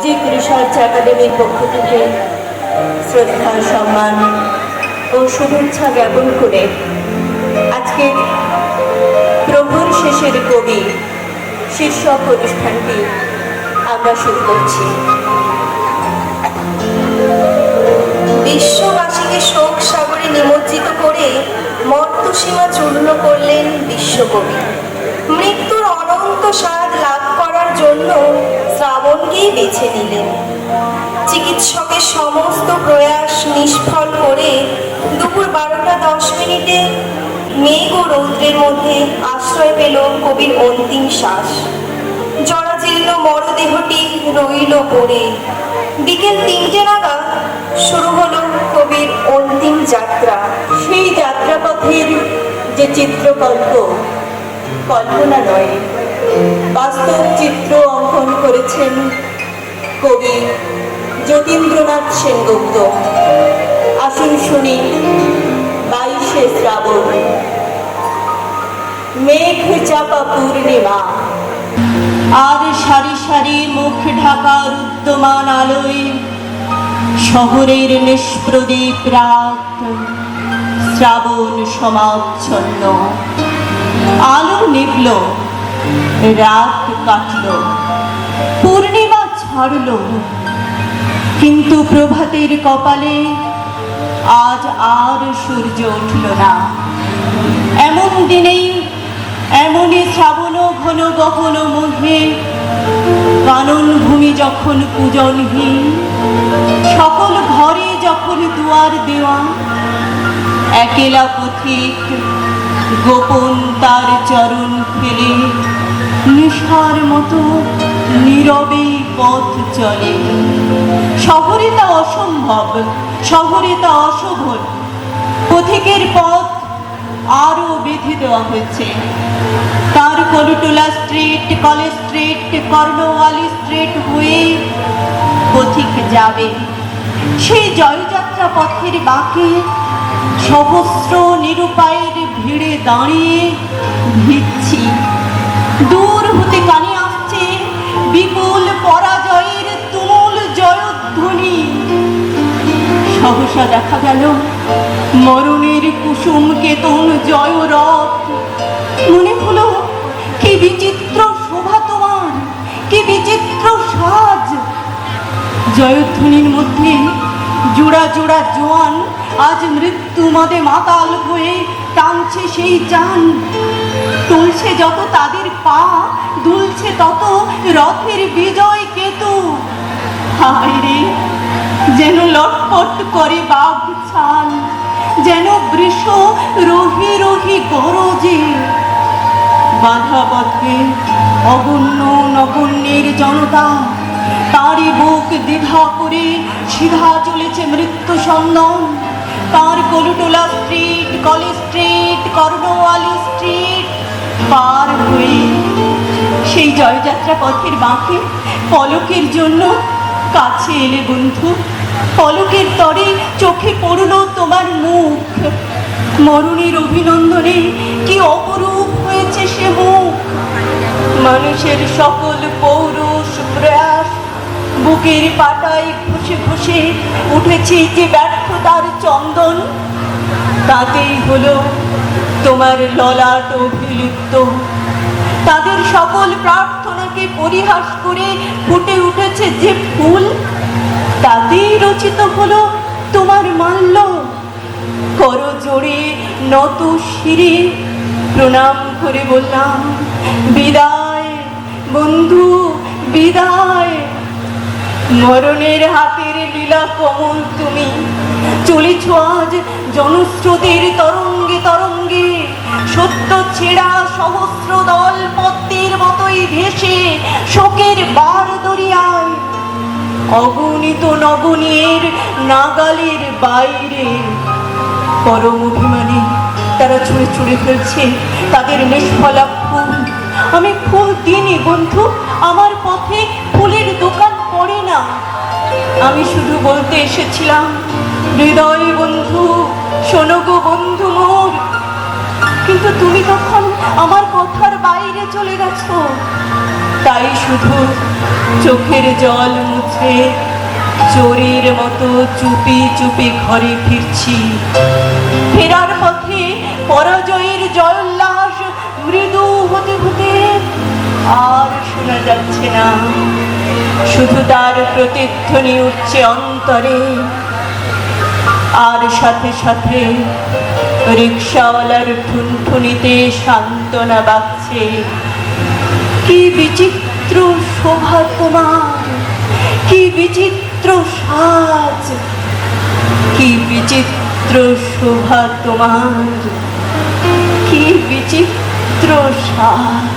Research একাডেমির পক্ষ থেকে শ্রদ্ধা, সম্মান ও শুভেচ্ছা জ্ঞাপন করে আজকে প্রভুর শেষের কবি শীর্ষক অনুষ্ঠানটি আমরা শুরু করছি। বিশ্ববাসীকে শোক সাগরে নিমজ্জিত করে মর্তসীমা চূর্ণ করলেন বিশ্বকবি। মৃত্যুর অনন্ত স্বাদ লাভ করার জন্য শ্রাবণকেই বেছে নিলেন। চিকিৎসকের সমস্ত প্রয়াস নিষ্ফল করে দুপুর বারোটা দশ মিনিটে মেঘ ও রৌদ্রের মধ্যে আশ্রয় পেল কবির অন্তিম শ্বাস। জরাজীর্ণ মরদেহটি রইল পড়ে। বিকেল তিনটে নাগাদ শুরু হলো কবির অন্তিম যাত্রা। সেই যাত্রাপথের যে চিত্রকল্প, কল্পনা নয়। বাস্তব চিত্র অঙ্কন করেছেন কবি যতীন্দ্রনাথ সেনগুপ্ত। আসুন শুনি বাইশে শ্রাবণ। মেঘ চাপা পূর্ণিমা। আর সারি সারি মুখ ঢাকার উদ্যমান আলোয় শহরের নিষ্প্রদীপ রাত শ্রাবণ সমাচ্ছন্ন। আলো নিভল রাত কাটল। পূর্ণিমা ছাড়ল। কিন্তু প্রভাতের কপালে আজ আর সূর্য উঠল না। এমন দিনেই, এমনই শ্রাবণ ঘন গহন মধ্যে কানন ভূমি যখন পূজনহীন সকল ঘরে যখন দুয়ার দেওয়া একেলা পথিক গোপন তার চরণ ফেলে। নিশার মতো নীরবে পথ চলে। শহরে তা অসম্ভব, শহরে তা অশোভন। পথিকের পথ আরও বেঁধে দেওয়া হয়েছে। তার Kalutola Street College Street Cornwallis Street হয়ে পথিক যাবে। সেই জয়যাত্রা পথের বাঁকে সহস্র নিরুপায়ের ভিড়ে দাঁড়িয়ে ভিচ্ছি দূর হতে কানে আসছে বিপুল পরাজয়ের তুমুল জয়ধ্বনি। সহসা দেখা গেল মরণের কুসুম কেতন জয় রথ মনে হলো, কি বিচিত্র শোভা তোমার, কি বিচিত্র সাজ। জয়ধ্বনির মধ্যে জোড়া জোড়া জোয়ান আজ মৃত্যু মদে মাতাল হয়ে টানছে সেই চান তুলছে যত তাদের পা, দুলছে তত রথের বিজয় কেতু। হায় রে, যেন লটপট করে বাঘ ছাল যেন বৃষ রহি রহি গরজে। বাধা পথে অগণ্য নগণ্যের জনতা, তারই বুক দ্বিধা করে সিধা চলেছে মৃত্যু সন্ধান। তার Kalutola Street College Street Cornwallis Street পার হয়ে সেই জয়যাত্রা পথের বাঁকে পলকের জন্য কাছে এলে বন্ধু। পলকের তরে চোখে পড়ল তোমার মুখ। মরণের অভিনন্দনে কি অপরূপ হয়েছে সে মুখ? মানুষের সকল পৌরুষ প্রয়াস বুকের পাটায় ঘষে ঘষে উঠেছে যে ব্যর্থতার চন্দন, তাতেই হলো তোমার ললাট অভিলিপ্ত। তাদের সকল প্রার্থনাকে পরিহাস করে ফুটে উঠেছে যে ফুল, তাতেই রচিত হলো তোমার মাল্য। কর জোরে নত শিরে, প্রণাম করে বললাম, বিদায় বন্ধু, বিদায়। মরণের হাতের লীলা কমল তুমি। চলেছ আজ জনস্রোতের তরঙ্গে তরঙ্গে। সত্য ছেঁড়া সহস্র দল পদ্মের মতোই ভেসে শোকের বার দরিয়ায়। অগণিত নগণীর নাগালের বাইরে। পরম অভিমানে, তারা ছুঁড়ে ছুঁড়ে ফেলছে তাদের নিষ্ফলা ফুল। আমি ফুল দিনই বন্ধু, আমার এসেছিলাম। হৃদয় বন্ধু, শোনো গো বন্ধু মোর। কিন্তু তুমি তখন আমার কথার বাইরে চলে গেছো। তাই শুধু চোখের জল মুছে চোরের মতো চুপি চুপি ঘরে ফিরছি। ফেরার পথে পরাজয়ের জয়োল্লাস মৃদু হতে হতে আর শোনা যাচ্ছে না। শুধু তার প্রতিধ্বনি উঠছে অন্তরে। আর সাথে সাথে রিক্সাওয়ালার ঠুনঠুনিতে সান্ত্বনা বাজছে। কি বিচিত্র শোভা তোমার, কি বিচিত্র সাজ, কি বিচিত্র শোভা তোমার, কি বিচিত্র সাজ